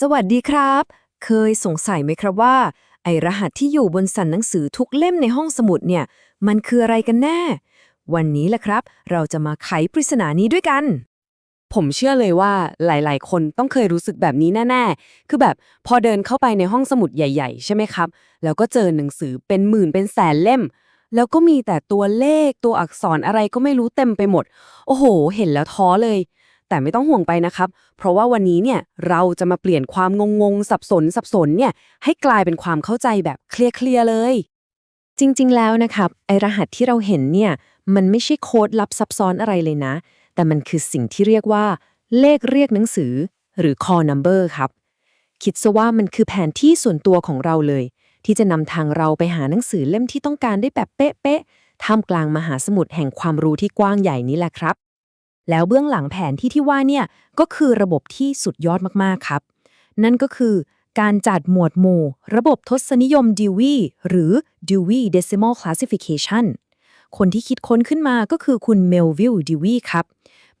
สวัสดีครับ เคยสงสัยไหมครับว่า ไอรหัสที่อยู่บนสันหนังสือทุกเล่มในห้องสมุดเนี่ย มันคืออะไรกันแน่ วันนี้แหละครับ เราจะมาไขปริศนานี้ด้วยกัน ผมเชื่อเลยว่าหลายๆ คนต้องเคยรู้สึกแบบนี้แน่ ๆ คือแบบพอเดินเข้าไปในห้องสมุดใหญ่ ๆ ใช่ไหมครับ แล้วก็เจอหนังสือเป็นหมื่นเป็นแสนเล่ม แล้วก็มีแต่ตัวเลขตัวอักษรอะไรก็ไม่รู้เต็มไปหมด โอ้โห เห็นแล้วท้อเลย แต่ไม่ต้องห่วงไปนะครับ เพราะว่าวันนี้เนี่ยเราจะมาเปลี่ยนความงงๆสับสนสับสนเนี่ยให้กลายเป็นความเข้าใจแบบเคลียร์ๆเลย จริงๆแล้วนะครับไอรหัสที่เราเห็นเนี่ยมันไม่ใช่โค้ดลับซับซ้อนอะไรเลยนะ แต่มันคือสิ่งที่เรียกว่า เลขเรียกหนังสือ หรือ call number ครับ คิดซะว่ามันคือแผนที่ส่วนตัวของเราเลย ที่จะนำทางเราไปหาหนังสือเล่มที่ต้องการได้แบบเป๊ะๆท่ามกลางมหาสมุทรแห่งความรู้ที่กว้างใหญ่นี้แหละครับ แล้วเบื้องหลังแผนที่ที่ว่าเนี่ยก็คือระบบที่สุดยอดมากๆครับ นั่นก็คือการจัดหมวดหมู่ ระบบทศนิยม Dewey หรือ Dewey Decimal Classification คนที่คิดค้นขึ้นมาก็คือคุณเมลวิลดิวีครับ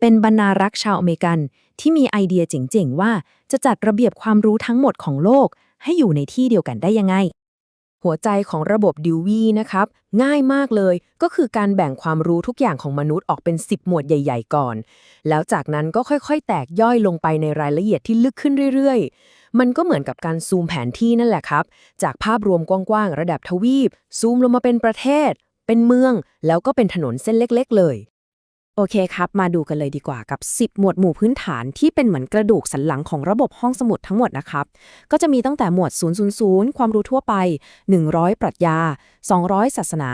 เป็นบรรณารักษ์ชาวอเมริกันที่มีไอเดียเจ๋งๆ ว่าจะจัดระเบียบความรู้ทั้งหมดของโลก ให้อยู่ในที่เดียวกันได้ยังไง หัวใจของระบบดิววีนะครับ ง่ายมากเลย ก็คือการแบ่งความรู้ทุกอย่างของมนุษย์ออกเป็น 10 หมวดใหญ่ ๆ ก่อน แล้วจากนั้นก็ค่อยๆ แตกย่อยลงไปในรายละเอียดที่ลึกขึ้นเรื่อยๆ มันก็เหมือนกับการซูมแผนที่นั่นแหละครับ จากภาพรวมกว้างๆ ระดับทวีป ซูมลงมาเป็นประเทศ เป็นเมือง แล้วก็เป็นถนนเส้นเล็ก ๆ เลย โอเคครับ มาดูกันเลยดีกว่ากับ 10 หมวดหมู่พื้นฐานที่เป็นเหมือนกระดูกสันหลังของระบบห้องสมุดทั้งหมดนะครับ ก็จะมีตั้งแต่หมวด 000 ความรู้ทั่วไป 100 ปรัชญา 200 ศาสนา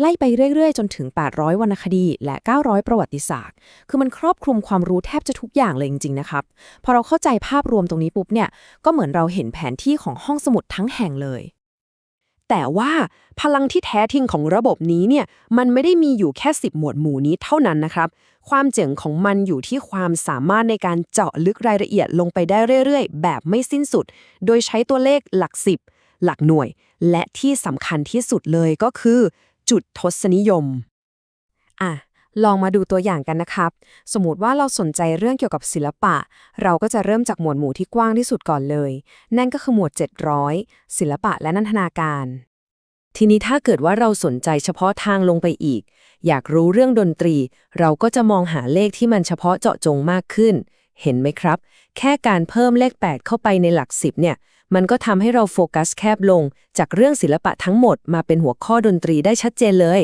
ไล่ไปเรื่อยๆ จนถึง 800 วรรณคดี และ 900 ประวัติศาสตร์ คือมันครอบคลุมความรู้แทบจะทุกอย่างเลยจริงๆนะครับ พอเราเข้าใจภาพรวมตรงนี้ปุ๊บเนี่ย ก็เหมือนเราเห็นแผนที่ของห้องสมุดทั้งแห่งเลย แต่ว่าพลังที่แท้ทิ้งของระบบนี้เนี่ยมันไม่ได้มีอยู่แค่ 10 หมวดหมู่นี้เท่านั้นนะครับ ความเจ๋งของมันอยู่ที่ความสามารถในการเจาะลึกรายละเอียดลงไปได้เรื่อยๆ แบบไม่สิ้นสุด โดยใช้ตัวเลขหลัก 10 หลักหน่วย และที่สำคัญที่สุดเลยก็คือ จุดทศนิยมอะ ลองมาดูตัวอย่างกันนะครับ สมมติว่าเราสนใจเรื่องเกี่ยวกับศิลปะ เราก็จะเริ่มจากหมวดหมู่ที่กว้างที่สุดก่อนเลย นั่นก็คือหมวด 700 ศิลปะและนันทนาการ ทีนี้ถ้าเกิดว่าเราสนใจเฉพาะทางลงไปอีก อยากรู้เรื่องดนตรี เราก็จะมองหาเลขที่มันเฉพาะเจาะจงมากขึ้น เห็นไหมครับ แค่การเพิ่มเลข 8 เข้าไปในหลัก 10 เนี่ย มันก็ทำให้เราโฟกัสแคบลง จากเรื่องศิลปะทั้งหมดมาเป็นหัวข้อดนตรีได้ชัดเจนเลย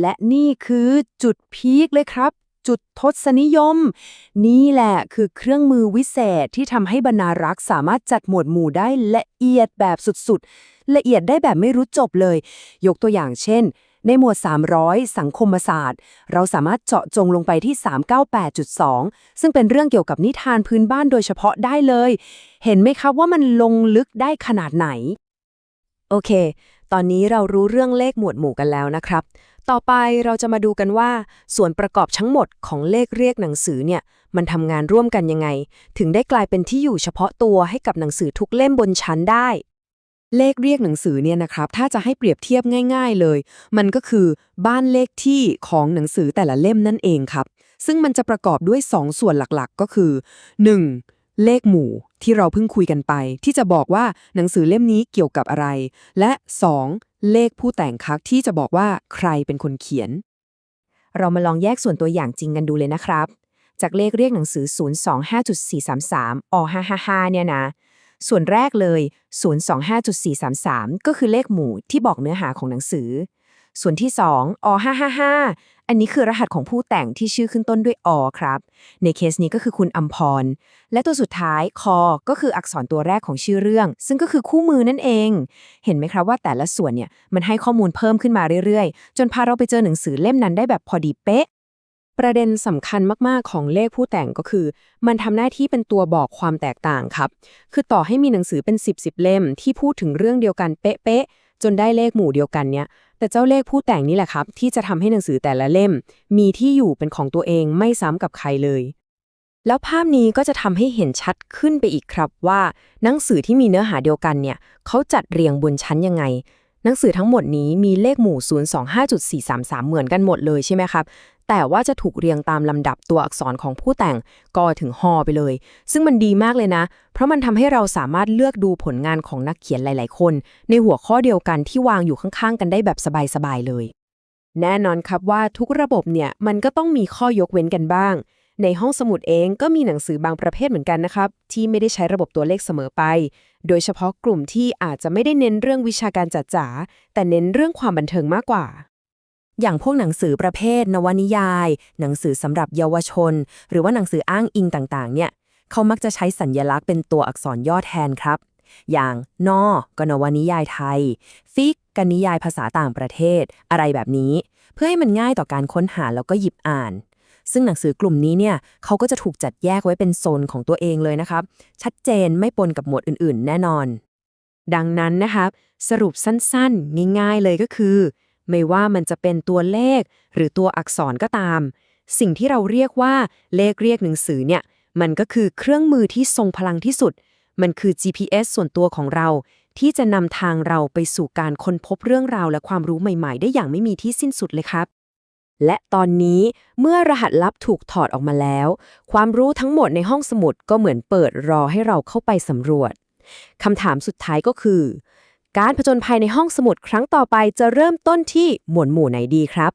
และนี่คือจุดพีคเลยครับ จุดทศนิยม นี่แหละคือเครื่องมือวิเศษที่ทำให้บรรณารักษ์สามารถจัดหมวดหมู่ได้ละเอียดแบบสุดๆ ละเอียดได้แบบไม่รู้จบเลย ยกตัวอย่างเช่น ในหมวด 300 สังคมศาสตร์ เราสามารถเจาะจงลงไปที่ 398.2 ซึ่งเป็นเรื่องเกี่ยวกับนิทานพื้นบ้านโดยเฉพาะได้เลย เห็นไหมครับว่ามันลงลึกได้ขนาดไหน โอเค ตอนนี้เรารู้เรื่องเลขหมวดหมู่กันแล้วนะครับ ต่อไปเราจะมาดูกันว่า ส่วนประกอบทั้งหมดของเลขเรียกหนังสือเนี่ย มันทำงานร่วมกันยังไง ถึงได้กลายเป็นที่อยู่เฉพาะตัวให้กับหนังสือทุกเล่มบนชั้นได้ เลขเรียกหนังสือเนี่ยนะครับ ถ้าจะให้เปรียบเทียบง่าย ๆเลย มันก็คือบ้านเลขที่ของหนังสือแต่ละเล่มนั่นเองครับ ซึ่งมันจะประกอบด้วย 2 ส่วนหลักๆ ก็คือ 1. เลขหมู่ที่เราเพิ่งคุยกันไป ที่จะบอกว่าหนังสือเล่มนี้เกี่ยวกับอะไร และ 2. เลขผู้แต่งคักที่จะบอกว่าใครเป็นคนเขียน เรามาลองแยกส่วนตัวอย่างจริงกันดูเลยนะครับ จากเลขเรียกหนังสือ 025.433อ555เนี่ยนะ ส่วนแรกเลย 025.433 ก็คือเลขหมู่ที่บอกเนื้อหาของหนังสือ ส่วนที่ 2อ555 อันนี้คือรหัสของผู้แต่งที่ชื่อขึ้นต้นด้วยอครับ ในเคสนี้ก็คือคุณอัมพร และตัวสุดท้ายคอก็คืออักษรตัวแรกของชื่อเรื่อง ซึ่งก็คือคู่มือนั่นเอง เห็นไหมครับว่าแต่ละส่วนเนี่ยมันให้ข้อมูลเพิ่มขึ้นมาเรื่อยๆ จนพาเราไปเจอหนังสือเล่มนั้นได้แบบพอดีเป๊ะประเด็นสำคัญมากๆ ของเลขผู้แต่งก็คือ มันทำหน้าที่เป็นตัวบอกความแตกต่างครับ คือต่อให้มีหนังสือเป็น 10บสเล่มที่พูดถึงเรื่องเดียวกันเป๊ะๆ จนได้เลขหมู่เดียวกันเนี่ย แต่เจ้าเลขผู้แต่งนี่แหละครับ ที่จะทำให้หนังสือแต่ละเล่ม มีที่อยู่เป็นของตัวเองไม่ซ้ำกับใครเลย แล้วภาพนี้ก็จะทำให้เห็นชัดขึ้นไปอีกครับว่า หนังสือที่มีเนื้อหาเดียวกันเนี่ยเขาจัดเรียงบนชั้นยังไง หนังสือทั้งหมดนี้มีเลขหมู่ 025.433 เหมือนกันหมดเลยใช่ไหมครับ แต่ว่าจะถูกเรียงตามลำดับตัวอักษรของผู้แต่งก็ถึงฮอไปเลย ซึ่งมันดีมากเลยนะ เพราะมันทำให้เราสามารถเลือกดูผลงานของนักเขียนหลาย ๆ คน ในหัวข้อเดียวกันที่วางอยู่ข้าง ๆ กันได้แบบสบาย ๆ เลย แน่นอนครับว่าทุกระบบเนี่ยมันก็ต้องมีข้อยกเว้นกันบ้าง ในห้องสมุดเองก็มีหนังสือบางประเภทเหมือนกันนะครับ ที่ไม่ได้ใช้ระบบตัวเลขเสมอไป โดยเฉพาะกลุ่มที่อาจจะไม่ได้เน้นเรื่องวิชาการจัดจ๋าแต่เน้นเรื่องความบันเทิงมากกว่า อย่างพวกหนังสือประเภท นวนิยาย หนังสือสำหรับเยาวชน หรือว่าหนังสืออ้างอิงต่างๆ เนี่ยเขามักจะใช้สัญญลักษณ์เป็นตัวอักษรย่อแทนครับ อย่างนอก็นวนิยายไทย ฟิกกนิยายภาษาต่างประเทศ อะไรแบบนี้ เพื่อให้มันง่ายต่อการค้นหาแล้วก็หยิบอ่าน ซึ่งหนังสือกลุ่มนี้เนี่ยเขาก็จะถูกจัดแยกไว้เป็นโซนของตัวเองเลยนะครับ ชัดเจนไม่ปนกับหมวดอื่นๆ แน่นอน ดังนั้นนะครับสรุปสั้นๆ ง่าย ๆ เลยก็คือ ไม่ว่ามันจะเป็นตัวเลข หรือตัวอักษรก็ตาม สิ่งที่เราเรียกว่าเลขเรียกหนังสือเนี่ยมันก็คือเครื่องมือที่ทรงพลังที่สุด มันคือ GPS ส่วนตัวของเรา ที่จะนำทางเราไปสู่การค้นพบเรื่องราวและความรู้ใหม่ ๆ ได้อย่างไม่มีที่สิ้นสุดเลยครับ และตอนนี้เมื่อรหัสลับถูกถอดออกมาแล้ว ความรู้ทั้งหมดในห้องสมุดก็เหมือนเปิดรอให้เราเข้าไปสำรวจคำถามสุดท้ายก็คือ การผจญภัยในห้องสมุดครั้งต่อไปจะเริ่มต้นที่หมวดหมู่ไหนดีครับ